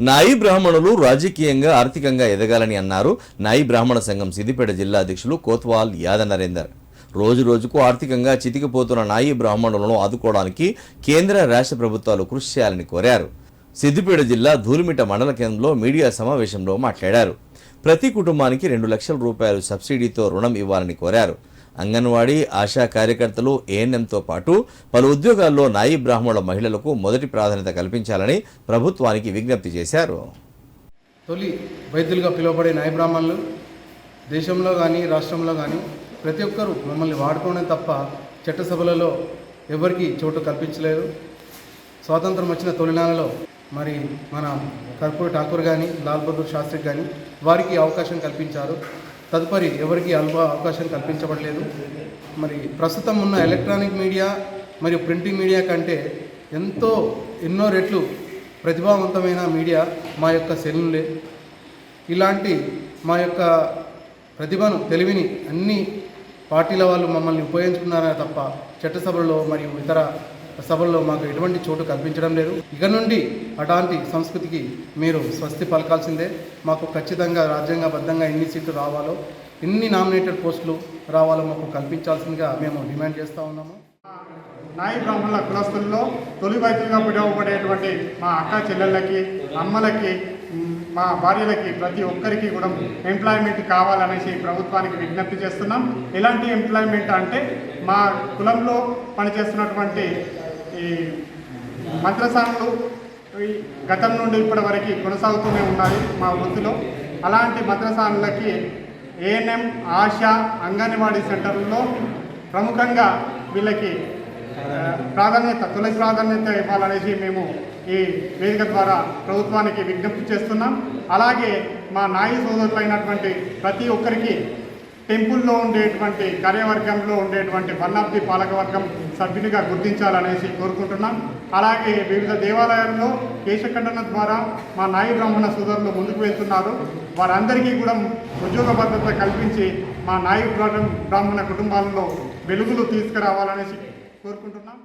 నాయి బ్రాహ్మణులు రాజకీయంగా ఆర్థికంగా ఎదగాలని అన్నారు. నాయి బ్రాహ్మణ సంఘం సిద్దిపేట జిల్లా అధ్యక్షులు కోత్వాల్ యాద నరేందర్. రోజు రోజుకు ఆర్థికంగా చితికిపోతున్న నాయి బ్రాహ్మణులను ఆదుకోవడానికి కేంద్ర రాష్ట్ర ప్రభుత్వాలు కృషి చేయాలని కోరారు. సిద్దిపేట జిల్లా ధూలిమిట మండల కేంద్రంలో మీడియా సమావేశంలో మాట్లాడారు. ప్రతి కుటుంబానికి రెండు లక్షల రూపాయలు సబ్సిడీతో రుణం ఇవ్వాలని కోరారు. అంగన్వాడీ ఆశా కార్యకర్తలు ఏఎన్ఎంతో పాటు పలు ఉద్యోగాల్లో నాయి బ్రాహ్మణుల మహిళలకు మొదటి ప్రాధాన్యత కల్పించాలని ప్రభుత్వానికి విజ్ఞప్తి చేశారు. తొలి వైద్యులుగా పిలువబడే నాయ బ్రాహ్మణులు దేశంలో కానీ రాష్ట్రంలో కానీ ప్రతి ఒక్కరూ మమ్మల్ని వాడుకోవడం తప్ప చట్టసభలలో ఎవరికి చోటు కల్పించలేదు. స్వాతంత్రం వచ్చిన తొలినాలలో మరి మన కర్పూర్ ఠాకూర్ కానీ లాల్ బహదూర్ శాస్త్రి కానీ వారికి అవకాశం కల్పించారు. తదుపరి ఎవరికి అల్ప అవకాశం కల్పించబడలేదు. మరి ప్రస్తుతం ఉన్న ఎలక్ట్రానిక్ మీడియా మరియు ప్రింటింగ్ మీడియా కంటే ఎంతో ఎన్నో రెట్లు ప్రతిభావంతమైన మీడియా మా యొక్క సెల్లులే. ఇలాంటి మా యొక్క ప్రతిభను తెలివిని అన్ని పార్టీల వాళ్ళు మమ్మల్ని ఉపయోగించుకున్నారనే తప్ప చట్టసభల్లో మరియు ఇతర సభల్లో మాకు ఎటువంటి చోటు కల్పించడం లేదు. ఇక నుండి అటాంటి సంస్కృతికి మీరు స్వస్తి పలకాల్సిందే. మాకు ఖచ్చితంగా రాజ్యాంగబద్ధంగా ఎన్ని సీట్లు రావాలో ఎన్ని నామినేటెడ్ పోస్టులు రావాలో మాకు కల్పించాల్సిందిగా మేము డిమాండ్ చేస్తూ ఉన్నాము. నాయి బ్రాహ్మణుల కులస్తుల్లో తొలి వైద్యులుగా పిలువబడేటువంటి మా అక్క చెల్లెళ్ళకి అమ్మలకి మా భార్యలకి ప్రతి ఒక్కరికి కూడా ఎంప్లాయ్మెంట్ కావాలనేసి ప్రభుత్వానికి విజ్ఞప్తి చేస్తున్నాం. ఎలాంటి ఎంప్లాయ్మెంట్ అంటే మా కులంలో పనిచేస్తున్నటువంటి ఈ మంత్రసానులు ఈ గతం నుండి ఇప్పటి వరకు కొనసాగుతూనే ఉన్నాయి మా వృత్తిలో. అలాంటి మంత్రసానులకి ఏఎన్ఎం ఆశా అంగన్వాడీ సెంటర్లో ప్రముఖంగా వీళ్ళకి ప్రాధాన్యత తొలి ప్రాధాన్యత ఇవ్వాలనేసి మేము ఈ వేదిక ద్వారా ప్రభుత్వానికి విజ్ఞప్తి చేస్తున్నాం. అలాగే మా నాయి సోదరులైనటువంటి ప్రతి ఒక్కరికి టెంపుల్లో ఉండేటువంటి కార్యవర్గంలో ఉండేటువంటి వన్ ఆఫ్ ది పాలకవర్గం సభ్యునిగా గుర్తించాలనేసి కోరుకుంటున్నాం. అలాగే వివిధ దేవాలయాల్లో కేశఖండన ద్వారా మా నాయి బ్రాహ్మణ సోదరులు ముందుకు వెళ్తున్నారు. వారందరికీ కూడా ఉద్యోగ భద్రత కల్పించి మా నాయి బ్రాహ్మణ కుటుంబాలలో వెలుగులు తీసుకురావాలనేసి కోరుకుంటున్నాం.